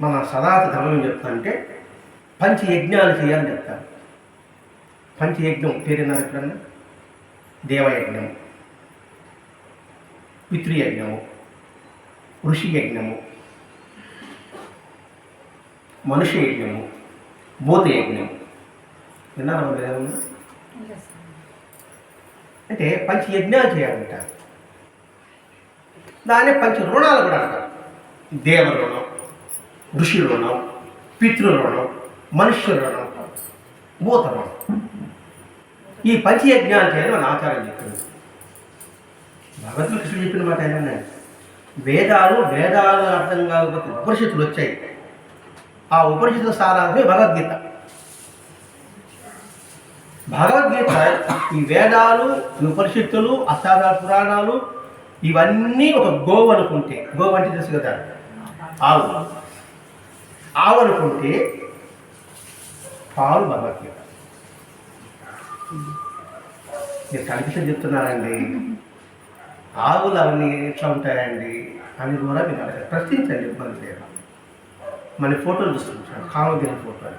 మన సదాత ధర్మం చెప్తానంటే పంచ యజ్ఞాలు చేయాలని చెప్తారు. పంచయజ్ఞం పేరున్నారు ఎప్పుడన్నా? దేవయజ్ఞము పితృయజ్ఞము ఋషి యజ్ఞము మనుష్య యజ్ఞము భూత యజ్ఞము విన్నారా ఏమన్నా? అంటే పంచ యజ్ఞాలు చేయాలంటారు. దాన్ని పంచ రుణాలు కూడా అంటారు. దేవ రుణం ఋషి పితృలోనో పితృ రుణం రుణం భూత రుణం ఈ పంచయజ్ఞాలు చేయడం మన ఆచారం చెప్పింది. భగవద్గీత కృష్ణుడు చెప్పిన మాట ఏంటంటే వేదాలు వేదాలు అర్థం కాకపోతే ఉపనిషత్తులు వచ్చాయి. ఆ ఉపనిషత్తుల సారాంశమే భగవద్గీత. భగవద్గీత ఈ వేదాలు ఈ ఉపనిషత్తులు అష్టాదశ పురాణాలు ఇవన్నీ ఒక గోవు అనుకుంటే గోవు అంటే తెలుసు కదా? ఆవు. ఆవనుకుంటే పాలు భగవద్గీత మీరు కనిపిస్తే చెప్తున్నారండి. ఆవులు అవన్నీ ఎట్లా ఉంటాయండి అని కూడా మీరు అడగాలి ప్రశ్నించండి ఇబ్బంది లేదు. మన ఫోటోలు చూస్తుంటాం కామదేన ఫోటోలు.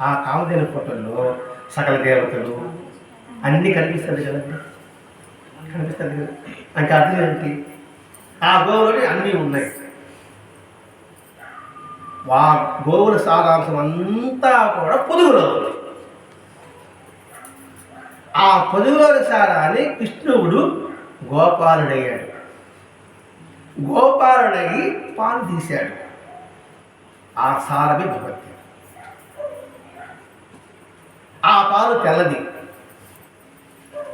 ఆ కామదేన ఫోటోల్లో సకల దేవతలు అన్నీ కనిపిస్తుంది కదండి కనిపిస్తుంది కదా. అంటే అర్థం ఏంటి? ఆ గోవులు అన్నీ ఉన్నాయి. వా గోవుల సారాంశం అంతా కూడా పొదుగులో ఉంది. ఆ పొదుగులోని సారాన్ని కృష్ణుడు గోపాలుడయ్యాడు. గోపాలుడయ్యి పాలు తీశాడు. ఆ సారమే భగవద్గీత ఆ పాలు తెల్లది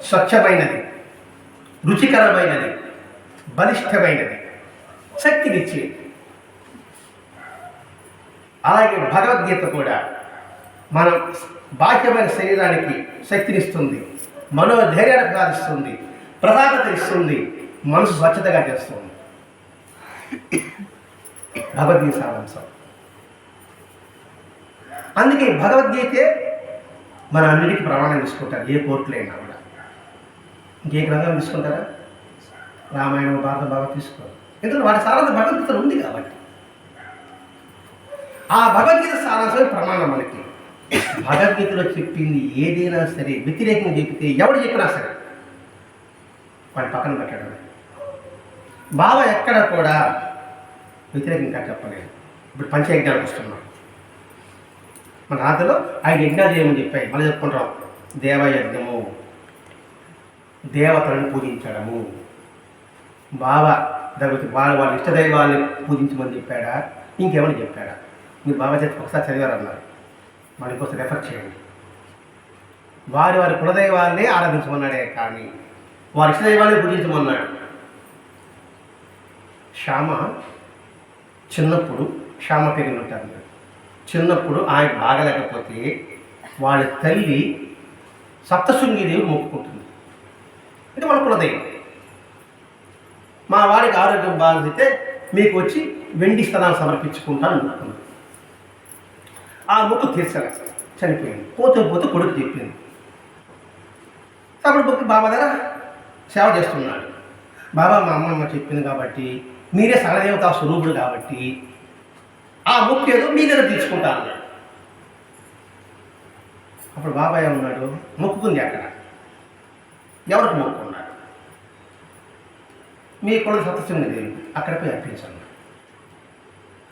స్వచ్ఛమైనది రుచికరమైనది బలిష్టమైనది శక్తినిచ్చేది. అలాగే భగవద్గీత కూడా మన బాహ్యమైన శరీరానికి శక్తినిస్తుంది మనోధైర్యాన్ని ప్రసాదిస్తుంది ప్రధానత ఇస్తుంది మనసు స్వచ్ఛతగా చేస్తుంది. భగవద్గీత సారాంశం. అందుకే భగవద్గీతే మన అన్నిటికీ ప్రమాణం తీసుకుంటారు ఏ కోర్టులో అయినా కూడా. ఇంకే గ్రంథం తీసుకుంటారా? రామాయణం భారత భగవత్ తీసుకోరు. ఎందుకంటే వాటి సారాంశం భగవద్గీతలో ఉంది కాబట్టి. ఆ భగవద్గీత సారాంశమే ప్రమాణం మనకి. భగవద్గీతలో చెప్పింది ఏదైనా సరే వ్యతిరేకంగా చెప్తే ఎవడు చెప్పినా సరే వాడి పక్కన పెట్టడం. బావ ఎక్కడ కూడా వ్యతిరేకంగా చెప్పలేదు. ఇప్పుడు పంచయజ్ఞాలకు వస్తున్నాం మన రాతలో ఐదు యజ్ఞాలు చేయమని చెప్పాయి. మళ్ళీ చెప్పుకుంటాం. దేవయజ్ఞము దేవతలను పూజించడము. బావ దగ్గర వాళ్ళ వాళ్ళ ఇష్టదైవాన్ని పూజించమని చెప్పాడా? ఇంకేమని చెప్పాడా? మీరు బాబా చెప్పి ఒకసారి చదివారన్నారు. మళ్ళీ కోసం రెఫర్ చేయండి. వారి వారి కులదైవాన్ని ఆరాధించమన్నాడే కానీ వారి ఇష్టదైవాన్ని పూజించమన్నాడు. శ్యామ చిన్నప్పుడు శ్యామ పెరిగి ఉంటారు చిన్నప్పుడు ఆయన బాగలేకపోతే వాళ్ళ తల్లి సప్తశృంగిదేవి మొక్కుకుంటుంది. అంటే మన కులదైవం. మా వాడికి ఆరోగ్యం బాగుంటే మీకు వచ్చి వెండి స్థలాన్ని సమర్పించుకుంటాను అనుకుంది ఆ మొక్కు తీర్చాలి. చనిపోయింది. పోతే పోతే కొడుకు చెప్పింది అప్పుడు మొక్కి బాబా దగ్గర సేవ చేస్తున్నాడు. బాబా మా అమ్మమ్మ చెప్పింది కాబట్టి మీరే సగదేవత స్వరూపుడు కాబట్టి ఆ ముక్కు ఏదో మీ దగ్గర తీర్చుకుంటా అన్నాడు. అప్పుడు బాబాయ్ ఉన్నాడు మొక్కుకుంది అక్కడ. ఎవరికి మొక్కున్నాడు? మీ కొడుకు సత్యసింహ దేవి అక్కడ పోయి అర్పించాను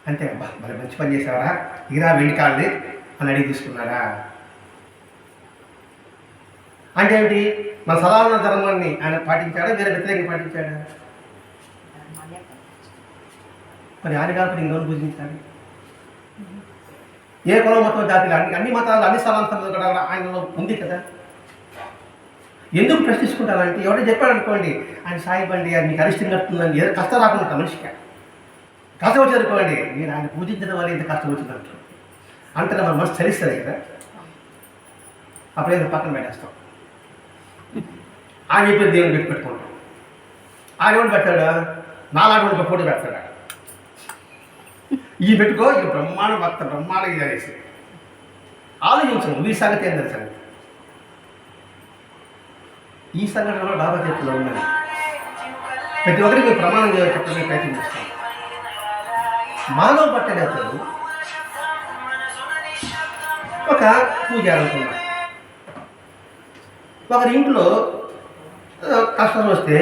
అంతే అబ్బా మరి మంచి పని చేసావరా ఇరా వెళ్ళి కాళ్ళది అని అడిగి తీసుకున్నారా? అంటే ఏమిటి? మన సదావరణ ధర్మాన్ని ఆయన పాటించాడా? వేరే వ్యతిరేకంగా పాటించాడా? మరి ఆయన కాబట్టి ఇంకొన్ని పూజించాలి? ఏ కులం మతం జాతిలో అన్ని అన్ని మతాలు అన్ని స్థలాంతరాలు కూడా ఆయనలో ఉంది కదా? ఎందుకు ప్రశ్నించుకుంటారంటే ఎవరో చెప్పాడు అనుకోండి ఆయన సాయిబండి అది మీకు అరిష్టం కడుతుందని ఏదో కష్టం రాకుండా మనిషికి. కష్టం వచ్చి అనుకోండి నేను ఆయన పూజించడం వల్ల ఇంత కష్టం వచ్చింది అంటారు. అంటే మన మనసు చలిస్తుంది కదా అప్పుడే పక్కన పెట్టేస్తాం. ఆయన చెప్పిన దేవుని పెట్టి పెట్టుకుంటాం. ఆయన ఎవరు పెట్టాడు నాలాంటి ఒక ఫోటో పెడతాడు? ఈ పెట్టుకో ఇక బ్రహ్మాండ భక్త బ్రహ్మాండ ఇది అనేసి. ఆలోచించము ఈ సంగతి ఏంటని సంగతి ఈ సంఘటన కూడా బాబా చేతిలో ఉన్నది. ప్రతి ఒక్కరికి ప్రమాణం చేయాలి చెప్పడానికి ప్రయత్నం చేస్తాం. మానవ బట్టలు ఒక పూజ అనుకున్నాడు ఒకరి ఇంట్లో కష్టం వస్తే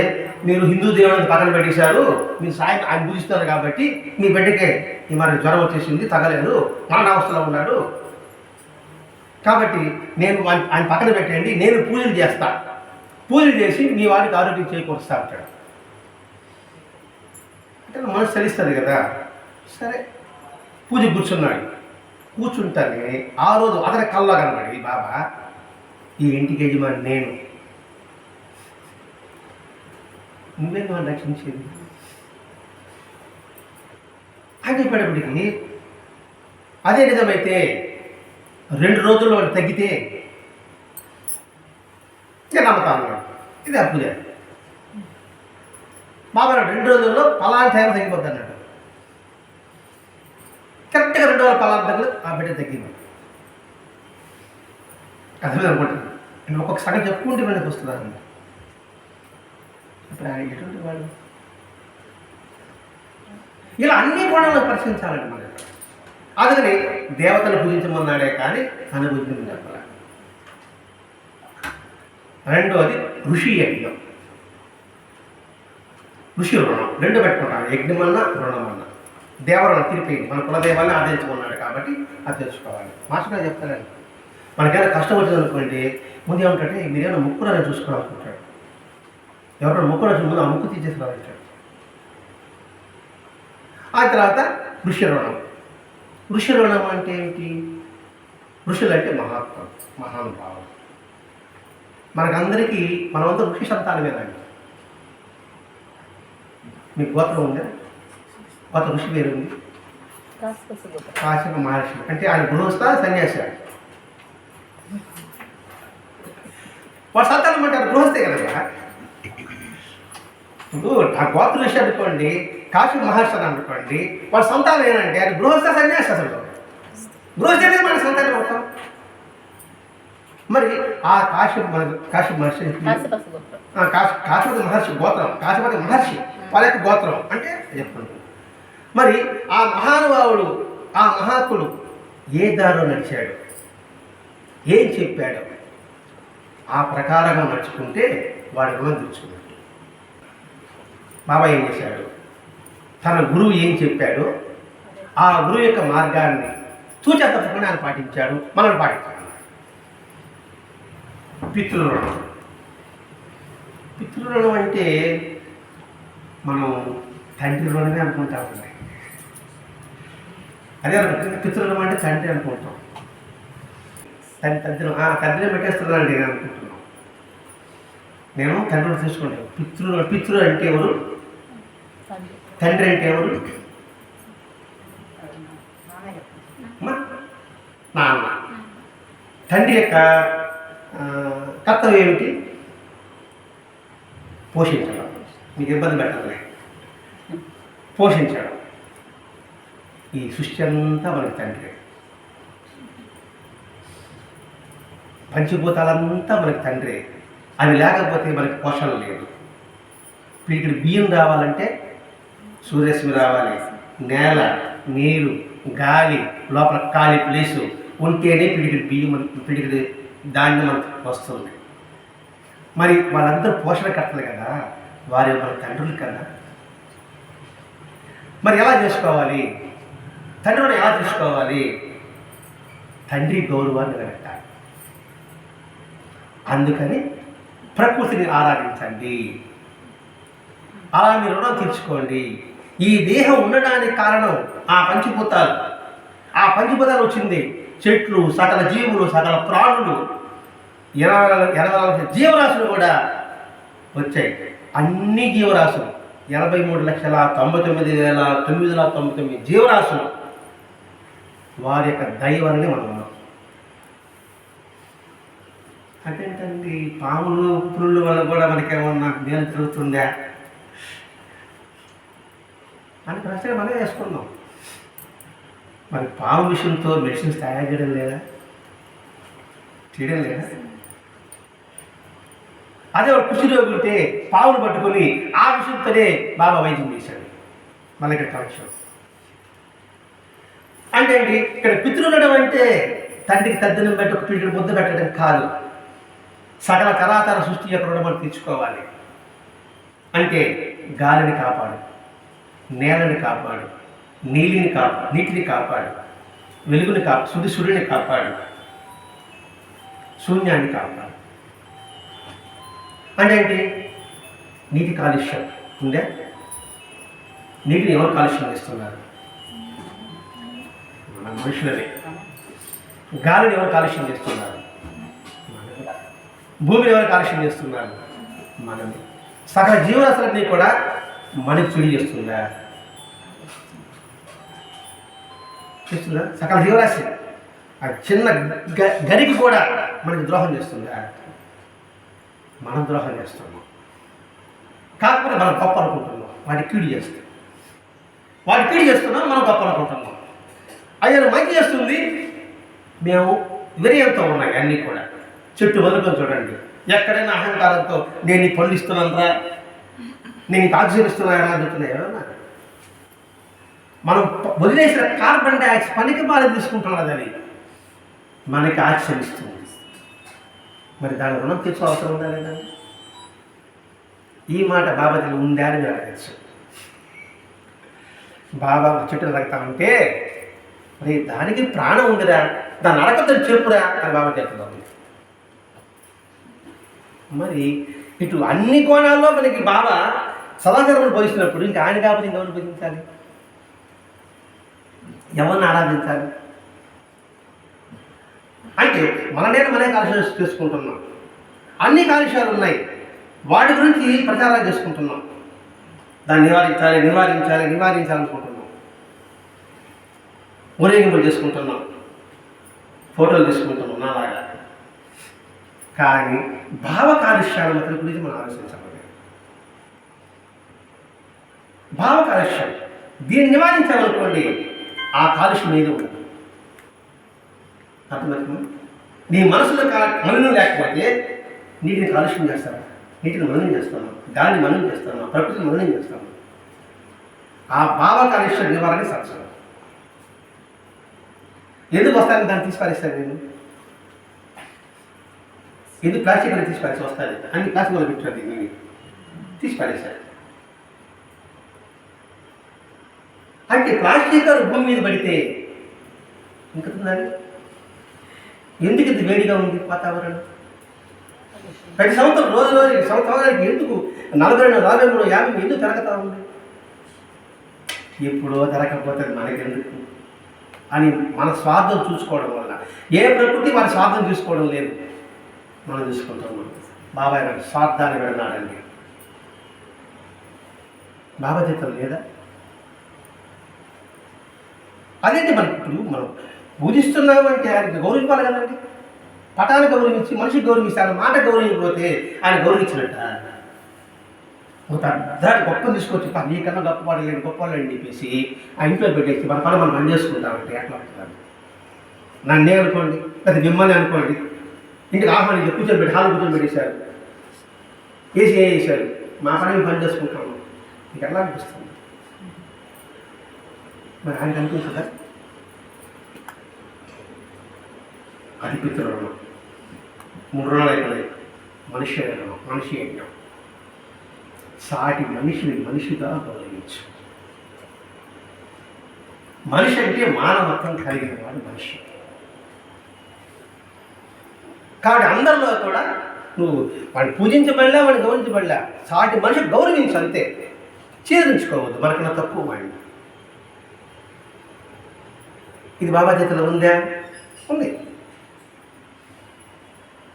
మీరు హిందూ దేవుడిని పక్కన పెట్టేశారు మీరు సాయం ఆయన పూజిస్తారు కాబట్టి మీ బిడ్డకే ఈ మరి జ్వరం వచ్చేసింది తగలేదు మరణావస్థలో ఉన్నాడు. కాబట్టి నేను ఆయన ఆయన పక్కన పెట్టండి నేను పూజలు చేస్తా. పూజలు చేసి మీ వారికి ఆరోగ్యం చేకూరుస్తా అంటాడు. అంటే మనసు చలిస్తుంది కదా. సరే పూజ కూర్చున్నాడు. కూర్చుంటేనే ఆ రోజు అతని కళ్ళ కనబడి బాబా ఈ ఇంటికి యజమాని నేను. నువ్వే నన్ను రక్షించేది? అని చెప్పేటప్పటికి అదే నిజమైతే రెండు రోజుల్లో వాడు తగ్గితే నేను నమ్మకాలు ఇది అప్పుడే బాబా రెండు రోజుల్లో పలాంటి టైం తగ్గిపోతాను కరెక్ట్గా రెండు వేల పలానా ఆ బిడ్డ తగ్గింది. అర్థమే అనుకుంటాను నేను ఒక్కొక్క సగం చెప్పుకుంటే మనకి వస్తున్నాను ఇప్పుడు ఆయన ఎటువంటి వాడు? ఇలా అన్ని కోణాలను పరిశీలించాలండి మనం అందుకని దేవతను పూజించమన్నాడే కానీ తన అనుభూతిని చెప్పాలి. రెండోది ఋషి యజ్ఞం. ఋషి రుణం. రెండు పెట్టుకుంటాను. యజ్ఞం అన్నా. రుణం అన్నా తిరిపి మన కులదేవాన్ని ఆదరించుకున్నాడు కాబట్టి అది తెలుసుకోవాలి. మాస్టర్ గారు చెప్తారండి. మనకైనా కష్టం వచ్చింది అనుకోండి ముందు ఏమంటే మీరేమైనా ముక్కురని చూసుకోవాలనుకుంటాడు ఎవరైనా ముక్కు రాసి ముందు ఆ ముక్కు తీసేసుకోవాలంటాడు ఆ తర్వాత ఋషి రుణం ఋషి రుణం అంటే ఏంటి? ఋషులు అంటే మహాత్మ మహానుభావం మనకందరికీ మనమంతా ఋషి సంతానమేనండి. మీ గోత్రం ఉందా? కొత్త ఋషి పేరు కాశ్యప మహర్షి. అంటే ఆయన గృహస్థ సన్యాసి. వాడు సంతానం అంటే ఆయన గృహస్థే కదా ఇప్పుడు ఆ గోత్ర ఋషి అనుకోండి కాశ్యప మహర్షి అని అనుకోండి వాడు సంతానం ఏంటంటే ఆయన గృహస్థ సన్యాసి అసలు. గృహస్థ మన సంతానం అవుతాం మరి ఆ మహర్షి- కాశ్యప మహర్షి కాశ- కాశీపతి మహర్షి గోత్రం కాశీపతి మహర్షి వాళ్ళ యొక్క గోత్రం. అంటే చెప్తున్నాను మరి ఆ మహానుభావుడు ఆ మహాత్ముడు ఏ దారిలో నడిచాడు? ఏం చెప్పాడు? ఆ ప్రకారంగా నడుచుకుంటే వాడు రుణం తెచ్చుకున్నాడు. బాబా ఏం చేశాడు? తన గురువు ఏం చెప్పాడో? ఆ గురువు యొక్క మార్గాన్ని తూచ తప్పకుండా ఆయన పాటించాడు మనల్ని పాటించాడు. పితృరుణం. పితృరుణం అంటే మనం తండ్రి రుణమే అనుకుంటామండి అదే అనుకుంటుంది అంటే తండ్రి అనుకుంటాం. తండ్రి తండ్రి ఆ తండ్రిని పెట్టేస్తున్నానండి నేను అనుకుంటున్నాను. నేను తండ్రిని తీసుకుంటాను పితృ పితృ అంటే ఎవరు? తండ్రి అంటే ఎవరు? నాన్న. తండ్రి యొక్క కర్తవ్యం ఏమిటి? పోషించడం. మీకు ఇబ్బంది పెట్టాలి పోషించడం. ఈ సృష్టి అంతా మనకి తండ్రి. పంచభూతాలంతా మనకి తండ్రి. అవి లేకపోతే మనకి పోషణ లేదు. వీటికి బియ్యం రావాలంటే సూర్యరశ్మి రావాలి. నేల నీరు గాలి లోపల ఖాళీ ప్లేసు ఉంటేనే పిడికిడి బియ్యం మనకి పిడికిడి ధాన్యం వస్తుంది. మరి వాళ్ళందరూ పోషణకర్తలు కదా? వారి మన తండ్రులు కదా? మరి ఎలా చేసుకోవాలి? తండ్రిని ఎలా తీసుకోవాలి తండ్రి గౌరవాన్ని నిలబెట్టాలి అందుకని ప్రకృతిని ఆరాధించండి. అలా మీరు రుణం తీర్చుకోండి. ఈ దేహం ఉండడానికి కారణం ఆ పంచభూతాలు. ఆ పంచభూతాలు వచ్చింది చెట్లు సకల జీవులు సకల ప్రాణులు. ఎనభై ఎనభై జీవరాశులు కూడా వచ్చాయి. అన్ని జీవరాశులు. ఎనభై మూడు లక్షల తొంభై తొమ్మిది వేల తొమ్మిది వందల తొంభై తొమ్మిది జీవరాశులు. వారి యొక్క దైవాన్ని మనం ఉన్నాం అదేంటండి పాములు పురుళ్ళు వల్ల కూడా మనకేమన్నా మేలు జరుగుతుందా? అని ప్రశ్న మనం వేసుకుందాం. మరి పాము మిషన్తో మెడిసిన్స్ తయారు చేయడం లేదా? చేయడం లేదా? అదే ఒక కుషిరోగి ఉంటే పావును పట్టుకొని ఆ విషయంతోనే బాబా వైద్యం చేశాడు. మన ఇక్కడ కనెక్షన్ అంటే అండి ఇక్కడ పితృగడం అంటే తండ్రికి తద్దనం పెట్టక ఒక పిల్లడి ముద్ద పెట్టడం కాదు. సకల కళాకార సృష్టి యొక్క రుణం తీర్చుకోవాలి. అంటే గాలిని కాపాడు నేలని కాపాడు నీలిని కాపాడు నీటిని కాపాడు వెలుగుని కాపాడు సుడి సుడిని కాపాడు శూన్యాన్ని కాపాడు. అంటే ఏంటి? నీటి కాలుష్యం ఉందే? నీటిని ఎవరు కాలుష్యం చేస్తున్నారు? మన మనుషులనే గాలిని ఎవరు కాలుష్యం చేస్తున్నారు? భూమిని ఎవరు కాలుష్యం చేస్తున్నారు? మనమే. సకల జీవరాశులన్నీ కూడా మనకి చెడు చేస్తుందా? చేస్తుందా? సకల జీవరాశి. ఆ చిన్న గరికి కూడా మనకి ద్రోహం చేస్తుందా? మనం ద్రోహం చేస్తున్నాం. కాకపోతే మనం గొప్ప అనుకుంటున్నాం. వాటి కీడు చేస్తాం వాటి కీడు చేస్తున్నాం మనం గొప్ప అనుకుంటున్నాం. అయ్యా మంచి చేస్తుంది. మేము వినయంతో ఉన్నాయి అన్నీ కూడా. చెట్టు వదులుకొని చూడండి. ఎక్కడైనా అహంకారంతో నేను ఈ పళ్ళు ఇస్తున్నానరా. నేను నీకు ఆక్సిజన్ ఇస్తున్నాను అని మనం వదిలేసిన కార్బన్ డైఆక్సైడ్ పనికి బాగా తీసుకుంటున్నది అది. మనకి ఆక్సిజన్ ఇస్తుంది. మరి దాని రుణం తీర్చు అవసరం ఉందా లేదండి ఈ మాట బాబాకి ఉందా అని మీరు అడగచ్చు బాబా చెట్టు నరకుతామంటే మరి దానికి ప్రాణం ఉందిరా. దాన్ని నరకద్దని చెప్పురా అని బాబా చెప్తున్నాం మరి ఇటు అన్ని కోణాల్లో మనకి బాబా సదాచారం భజిస్తున్నప్పుడు ఇంకా ఆయన కాకపోతే ఇంకెవరు భజించాలి ఎవరిని ఆరాధించాలి? అంటే మననే మనమే కాలుష్యం చేసుకుంటున్నాం. అన్ని కాలుష్యాలు ఉన్నాయి. వాటి గురించి ప్రచారం చేసుకుంటున్నాం. దాన్ని నివారించాలి నివారించాలి నివారించాలనుకుంటున్నాం. ఊరేగింపులు చేసుకుంటున్నాం ఫోటోలు తీసుకుంటున్నాం నాలాగా. కానీ భావ కాలుష్యాల మాత్రం గురించి మనం ఆలోచించాలి భావ కాలుష్యం. దీన్ని నివారించాలనుకోండి ఆ కాలుష్యం ఏది ఉండదు. అర్థమవుతుంది? నీ మనసులో కా మలినం లేకపోతే నీటిని కాలుష్యం చేస్తాను నీటిని మలినం చేస్తాను గాలిని మలినం చేస్తాను ప్రకృతిని మలినం చేస్తాను ఆ భావ కాలుష్య నివారణ సత్సంగం. ఎందుకు వస్తాను దాన్ని తీసుకురేస్తాను నేను ఎందుకు ప్లాస్టిక్ అని తీసుకురేసి వస్తాను అన్ని ప్లాస్టిక్ వాళ్ళు పెట్టారు నేను తీసుకురేసాను అంటే ప్లాస్టిక్ భూమి మీద పడితే ఇంకుతుందండి ఎందుకు ఇంత వేడిగా ఉంది వాతావరణం? ప్రతి సంవత్సరం రోజు రోజు సంవత్సరానికి ఎందుకు నలభై రెండు నలభై మూడు యాభై ఎందుకు తిరగతా ఉంది? ఎప్పుడో తిరగకపోతే మనకెందుకు? అని మన స్వార్థం చూసుకోవడం వల్ల. ఏ ప్రకృతి మన స్వార్థం చూసుకోవడం లేదు. మనం చూసుకుంటున్నాం బాబాయ్ స్వార్థాన్ని పెడనాడండి బాబా జీతం లేదా? అదేంటి మనకి ఇప్పుడు మనం పూజిస్తున్నామంటే ఆయనకి గౌరవించాలి కదండి. పటాన్ని గౌరవించి మనిషికి గౌరవించాలి మాట గౌరవించకపోతే ఆయన గౌరవించినట్ట. పోతాడు. దాన్ని గొప్ప తీసుకొచ్చి "పా, నీకన్నా గొప్పవాడు లేని గొప్పవాడు అని చెప్పేసి ఆ ఇంట్లో పెట్టేసి మన పని మనం పనిచేసుకుంటామంటే ఎట్లా అవుతుంది నన్నే అనుకోండి లేదా మిమ్మల్ని అనుకోండి. ఇంటికి ఆహ్వానించి కూర్చొని పెట్టి హాలు కూర్చొని పెట్టేశారు. ఏసీ వేసారు మా పని పని చేసుకుంటాము మీకు ఎలా అనిపిస్తుంది? మరి ఆయనకు అనిపిస్తుందా? అది పితృణం మూడు రోజులు అయిపోయి మనిషి రుణం మనిషి అయినా సాటి మనిషిని మనిషిగా గౌరవించు. మనిషి అంటే మానవత్వం కలిగిన వాడు మనిషి. కాబట్టి అందరిలో కూడా నువ్వు వాడిని పూజించబడలే వాడిని గౌరవించబడలే. సాటి మనిషి గౌరవించు అంతే. ఛేదించుకోవద్దు మనకన్నా తక్కువ వాడిని. ఇది బాబా చేతిలో ఉందా? ఉంది.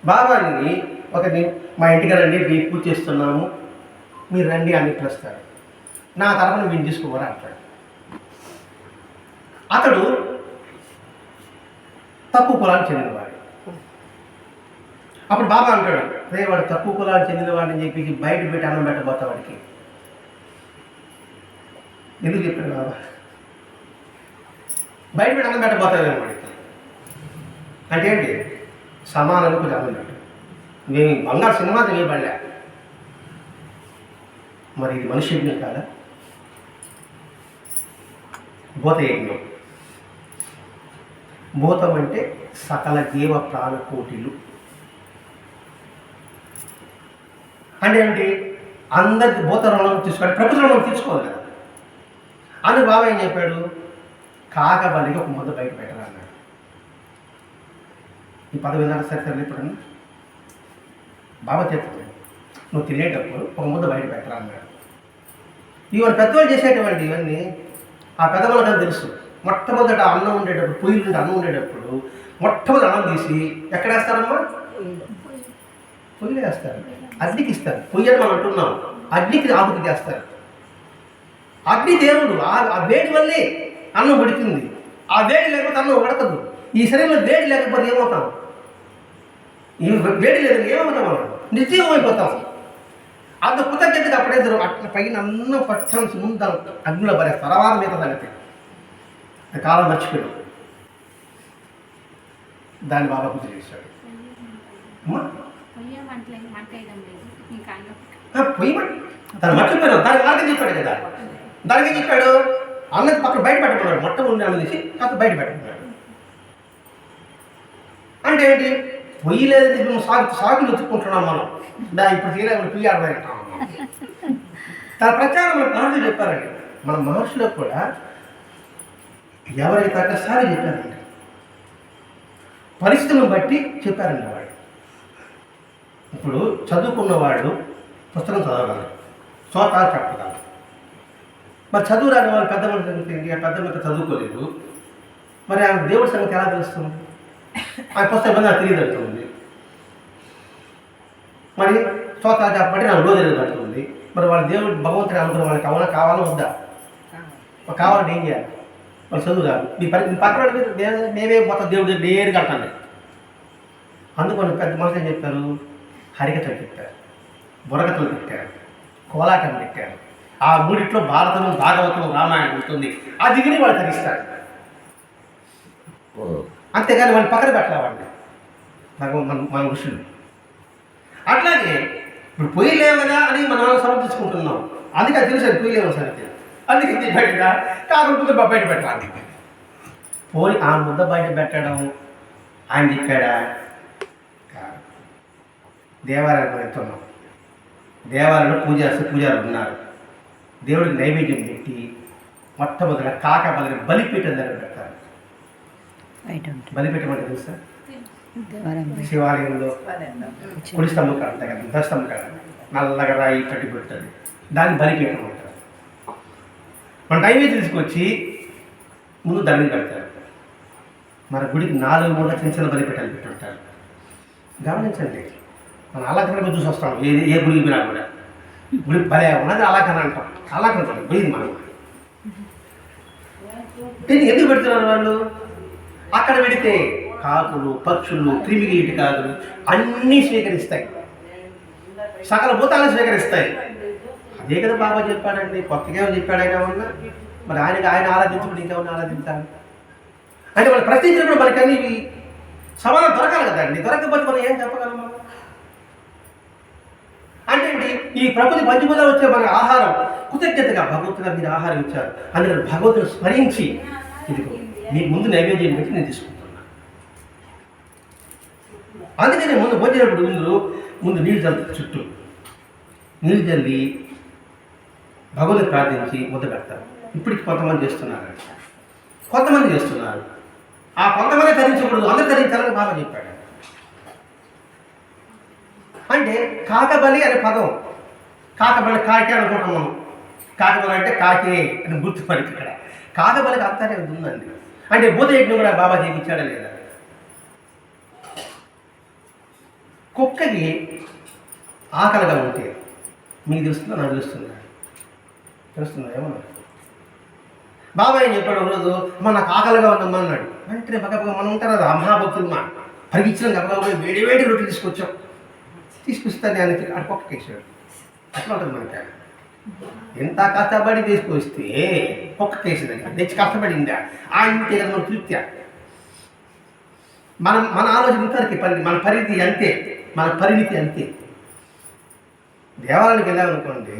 బాబాని ఒకరిని మా ఇంటికి రండి మేము పూజ చేస్తున్నాము. మీరు రండి అని పిలుస్తారు నా తరపున మీరు తీసుకోమని అంటాడు. అతడు తక్కువ కులానికి చెందినవాడు అప్పుడు బాబా అంటాడు రే వాడు తక్కువ కులానికి చెందినవాడిని చెప్పి బయట పెట్టి అన్నం పెట్టబోతా వాడికి. ఎందుకు చెప్పాడు బాబా? బయట పెట్టి అన్నం పెట్టబోతాడేమో వాడికి. అంటే ఏంటి? సమానంగా కొంచెం మేము బంగారు సినిమా తెలియబడలే. మరి ఇది మనిషి యజ్ఞం కాదా? భూత యజ్ఞం భూతం అంటే సకల జీవ ప్రాణకోటిలు అంటే ఏంటి అందరికి భూత రుణం తీసుకోవాలి ప్రకృతి రుణం తీసుకోవాలి కదా. అని బాబా ఏం చెప్పాడు? కాకబలికి ఒక ముద్ద బయట పెట్టరా అన్నాడు. ఈ పదవి విన్నారా? సరే సరే ఇప్పుడు బాబా చెప్తుంది నువ్వు తినేటప్పుడు ఒక ముద్ద బయట పెట్టరా అన్నాడు. ఇవన్నీ పెద్దవాళ్ళు చేసేటువంటి ఇవన్నీ ఆ పెద్దవాళ్ళకి తెలుసు. మొట్టమొదట అన్నం ఉండేటప్పుడు పొయ్యి నుండి అన్నం ఉండేటప్పుడు మొట్టమొదటి అన్నం తీసి ఎక్కడ వేస్తారమ్మా? పొయ్యిలో వేస్తారు. అగ్నికి ఇస్తారు. పొయ్యి అని మనం అంటున్నాం. అగ్నికి ఆకుతి చేస్తారు. అగ్ని దేవుడు ఆ వేడి వల్లే అన్నం ఉడికింది. ఆ వేడి లేకపోతే అన్నం ఉడకదు. ఈ శరీరంలో వేడి లేకపోతే ఏమవుతాం? ఈ వేడి లేదు ఏమవుతాం మనం? నిశ్చయం అయిపోతాం. అంత కృతజ్ఞతగా అప్పుడే అట్లా పైన అన్నం పచ్చని ముందు అగ్నిలో పడే తర్వాత మీద అది కాలం మర్చిపోయాడు. దాన్ని బాబా పూజ చేశాడు. పొయ్య దాన్ని మర్చిపోయాడు. దాని మార్గం చెప్పాడు కదా. దానికి చెప్పాడు? అన్నది పక్కన బయట పెట్టమన్నాడు. మొట్ట ఉండి అన్న తీసి కాస్త బయట పెట్టమన్నాడు. అంటే ఏంటి? పొయ్యి లేదని ఇప్పుడు సాగు సాగులు ఎత్తుకుంటున్నాం మనం. దా ఇప్పుడు తీయలేదు పొయ్యి ఆడబెట్టాం తన ప్రచారం మన మహర్షులు చెప్పారండి. మన మహర్షులకు కూడా ఎవరికి తగ్గసారి చెప్పారండి పరిస్థితులను బట్టి చెప్పారండి వాళ్ళు. ఇప్పుడు చదువుకున్న వాళ్ళు పుస్తకం చదవగలరు సోతాలు చెప్పగలరు మరి చదువు రాని వాళ్ళు పెద్ద మనిషి పెద్ద మనిషి చదువుకోలేదు. మరి ఆ దేవుడి సంగతి ఎలా తెలుస్తుంది? ఆ పుస్తకం మీద నాకు తెలియదలుతుంది మరి శ్రోతాలు చెప్పబట్టి నాకు రోజు తెలియదలుతుంది మరి వాళ్ళ దేవుడు భగవంతుని అనుకున్న వాళ్ళకి కావాలా కావాలా వద్దా? కావాలంటే ఏం చేయాలి? వాళ్ళు చదువు రాదు. మీ పని మీ పక్కన మేమే మొత్తం దేవుడి దగ్గర నేరుగా అంటాను. అందుకని పెద్ద మనుషులు ఏం చెప్పారు హరికథలు పెట్టారు బుర్రకథలు పెట్టారు. కోలాటం పెట్టారు. ఆ మూడిట్లో భారతం భాగవతం రామాయణం ఉంటుంది. అది విని వాళ్ళు తరిస్తారు అంతేగాని వాళ్ళు పక్కన పెట్టలేవండి భగవ- మన మన ఋషులు. అట్లాగే ఇప్పుడు పొయ్యి కదా అని మనం సమర్థించుకుంటున్నాం. అందుకే అది తెలుసు అది పొయ్యి లేవు సంగతి. అందుకే ఇది బయట కాకపోతే బయట పెట్టాలి పోయి ఆ ముద్ద బయట పెట్టడం ఆయన చెప్పాడా? కాదు. దేవాలయానికి వెళ్తున్నాం. దేవాలయంలో పూజ చేస్తే ఉన్నారు. దేవుడికి నైవేద్యం పెట్టి మొట్టమొదట కాక బలి బలిపీఠం దగ్గర పెడతారు. బయట ఉంటుంది అంటే తెలుసా. శివాలయంలో. కుడి స్తంభం కాడ ఉంటుంది కదా దశ స్తంభం కాడ. నల్లగా రాయి కట్టి పెడుతుంది దాన్ని బలిపీఠం అంటారు మన నైవేద్యం తీసుకొచ్చి ముందు దండం పెడతారు. మన గుడికి నాలుగు మూల చిన్న చిన్న బలిపీఠాలు పెట్టుంటారు గమనించండి మనం అలంకరణ చూసి వస్తాం ఏ ఏ గుడికి పోయినా కూడా. గుడి భలే ఉన్నది అలంకరణ అంటాం. అలంకరణ పోయింది మనం దీన్ని ఎందుకు పెడుతున్నారు వాళ్ళు? అక్కడ పెడితే కాకులు పక్షులు క్రిమి కీటకాలు అన్నీ స్వీకరిస్తాయి. సకల భూతాలు స్వీకరిస్తాయి. అదే కదా బాబా చెప్పాడండి కొత్తగా ఏమో చెప్పాడు ఆయన మరి ఆయనకి ఆయన ఆరాధించుకుంటే ఇంకేమన్నా ఆరాధించాలి అంటే మన ప్రశ్నించినప్పుడు మనకి అన్ని ఇవి సమానం దొరకాలి కదండి దొరకకపోతే మనం ఏం చెప్పగలం మనం? అంటే ఈ ప్రకృతి పంచభూతాలు వచ్చే మన ఆహారం కృతజ్ఞతగా భగవంతుగా మీరు ఆహారం ఇచ్చారు. అందుకని భగవంతుని స్మరించి ఇదిగో నీకు ముందు నైవేద్యం పెట్టి నేను తీసుకుంటున్నాను అందుకని ముందు భోజనప్పుడు ముందు ముందు నీళ్ళు చల్లుతారు చుట్టూ. నీళ్ళు చల్లి భగవంతుని ప్రార్థించి ముద్ద పెడతారు ఇప్పటికి కొంతమంది చేస్తున్నారు. కొంతమంది చేస్తున్నారు. ఆ కొంతమంది ధరించకూడదు అందరు ధరించాలని బాబా చెప్పాడు. అంటే కాకబలి అనే పదం. కాకబలి కాకే అనుకుంటాం మనం. కాకబలి అంటే కాకే అని గుర్తుపడి ఇక్కడ కాకబలికి అంతానే ఉందండి. అంటే భూత యజ్ఞం కూడా బాబా చేయించాడా లేదా? కుక్కకి ఆకలిగా ఉంటే మీకు తెలుస్తుందా నాకు తెలుస్తుందా తెలుస్తుందా ఏమన్నా బాబాయ్ ఏం చెప్పాడు ఒక రోజు అమ్మ నాకు ఆకలిగా ఉందమ్మా అన్నాడు. వెంటనే పక్కపక్క మనం ఉంటారు? కదా మహాభక్తులు మా పరిగించిన గబగబా వేడి వేడి రొట్టెలు తీసుకొచ్చాం. తీసుకొస్తాను ఆయన అక్కడ కుక్కకేసాడు అట్లా ఉంటుంది మనకి ఎంత కష్టపడి తీసుకొస్తే కుక్క దగ్గర. తెచ్చి కష్టపడిందా? ఆయన ఇంటి తృప్తి మనం మన ఆలోచన ఇంతవరకు పరిధి మన పరిధి అంతే మన పరిమితి అంతే. దేవాలయానికి వెళ్ళామనుకోండి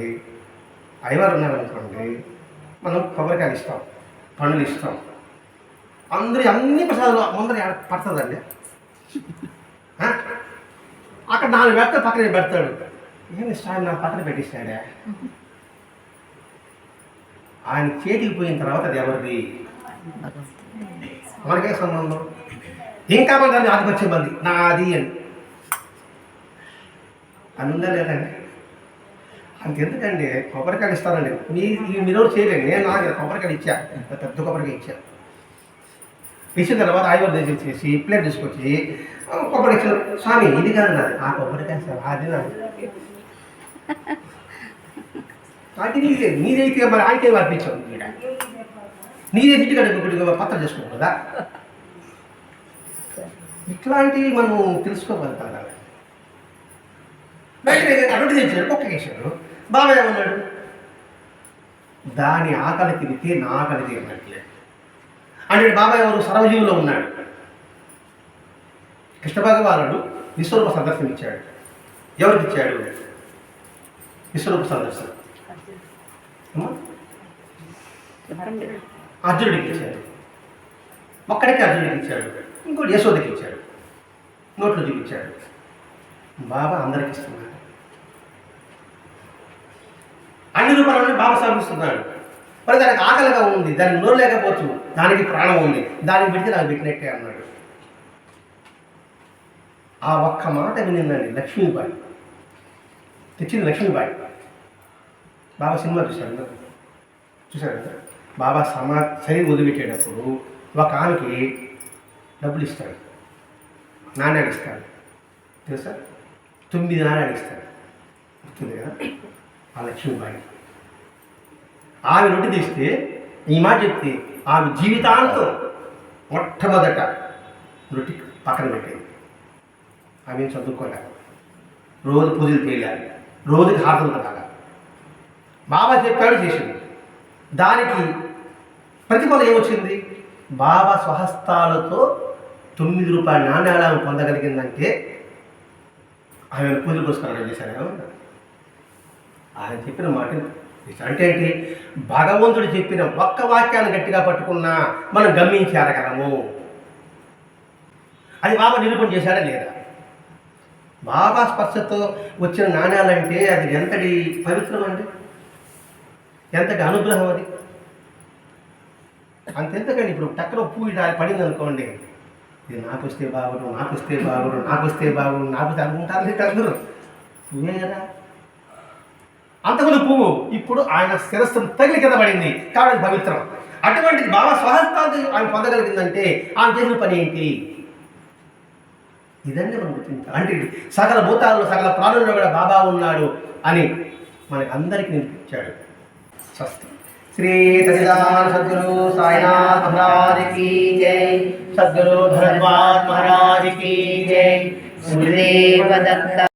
అయ్యవారు ఉన్నారనుకోండి మనం కొబ్బరికాయలు ఇస్తాం పండ్లు ఇస్తాం. అందరి అన్ని ప్రసాదాలు ముందర పడుతుందండి? అక్కడ నాలుగు పెడతాడు పక్కనే పెడతాడు. ఏమి ఇష్టం నా పక్కన పెట్టిస్తాడే ఆయన చేతికి పోయిన తర్వాత అది ఎవరిది? మనకే సంబంధం? ఇంకా మన దాన్ని ఆధిపత్యం మంది నాది అని. అందుందా లేదండి అంతెందుకండి కొబ్బరికాయలు ఇస్తానండి. మీ ఈ మీరు చేయలేండి. నేను నాకు కొబ్బరికాయలు ఇచ్చా. పెద్ద కొబ్బరికాయ ఇచ్చా. ఇచ్చిన తర్వాత ఆయుర్వేదం చేసి ప్లేట్ తీసుకొచ్చి కొబ్బరి ఇచ్చారు. స్వామి ఇది కాదు నాది. ఆ కొబ్బరికాయ సార్ అది నాది. అది నీదే నీదైతే మరి ఆయనకే అర్పించావు ఈడ నీదే ఇంటికి ఒకటి పత్రం చేసుకోవు కదా. ఇట్లాంటివి మనం తెలుసుకోవాలి కదా. వెంటనే అడ్డు తెచ్చాడు కుక్క వేసాడు ఏమన్నాడు? దాని ఆకలి తిరిగితే నా ఆకలి తీరినట్లే అంటే బాబాయ్ ఎవరు? సర్వజీవులో ఉన్నాడు. కృష్ణ భగవానుడు విశ్వరూప సందర్శనం ఇచ్చాడు ఎవరికి ఇచ్చాడు? విశ్వరూప సందర్శనం. అమ్మా? అర్జునుడికి ఇచ్చాడు. ఒక్కడికి అర్జునుడికి ఇచ్చాడు. ఇంకోటి యశోదకి ఇచ్చాడు. నోట్లో చూపించాడు బాబా అందరికి ఇస్తున్నాడు. అన్ని రూపాయలను బాబా సమర్పిస్తున్నాడు మరి దానికి ఆకలిగా ఉంది. దానికి నోరు లేకపోవచ్చు. దానికి ప్రాణం ఉంది. దానికి పెడితే నాకు పెట్టినట్టే అన్నాడు. ఆ ఒక్క మాట వినిందండి లక్ష్మీబాయి. తెచ్చింది లక్ష్మీబాయి. బాబా సినిమా చూశారు? చూశారు? కదా బాబా సమా శరీరం వదిలిపెట్టేటప్పుడు ఒక ఆమెకి డబ్బులు ఇస్తాడు నాణ్యాలు ఇస్తాడు తెలుసా? తొమ్మిది నాణ్యాలు ఇస్తాడు గుర్తుంది కదా? ఆ లక్ష్మీబాయి. ఆమె రొట్టె తీస్తే ఈ మాట చెప్తే ఆమె జీవితాంతం మొట్టమొదట రొట్టె పక్కన పెట్టేది. ఆమె ఏం చదువుకోలే? రోజు పూజలు చేయాలి. రోజుకి హారతలు కదా బాబా చెప్పాడు చేసింది దానికి ప్రతిఫలం ఏమొచ్చింది? బాబా స్వహస్తాలతో తొమ్మిది రూపాయల నాణ్యాలు ఆమె పొందగలిగిందంటే ఆమె పూజ పురస్కారం చేశారు? ఆయన చెప్పిన మాట అంటే ఏంటి? భగవంతుడు చెప్పిన ఒక్క వాక్యాన్ని గట్టిగా పట్టుకున్నా మనం గమనించేరగలము అది బాబా నిరూపణ చేశాడా లేదా? బాబా స్పర్శతో వచ్చిన నాణ్యాలంటే అది ఎంతటి పవిత్రం అండి ఎంతటి అనుగ్రహం అది? అంతెంతకండి ఇప్పుడు టక్కన పువ్వు పడింది అనుకోండి ఇది నాకు వస్తే బాగుడు నాకు వస్తే బాగుడు నాకు వస్తే బాగుడు నాకు అనుకుంటారు లేదు అందరూ. పువ్వే కదా అంతకుముందు పువ్వు ఇప్పుడు ఆయన శిరస్సు తగిలి కింద పడింది కాబట్టి పవిత్రం. అటువంటిది బాబా స్వహస్తాన్ని ఆయన పొందగలిగిందంటే ఆమె చేసిన పని ఏంటి? ఇదన్నీ మనం గుర్తించాలి. అంటే సకల భూతాల్లో సకల ప్రాణుల్లో కూడా బాబా ఉన్నాడు అని మనకి అందరికీ నిరూపించాడు. श्री सचिदान सदगुरु साईनाथ महाराज की जय। सदगुरु भरद्वाज महाराज की जय। गुरुदेव दत्ता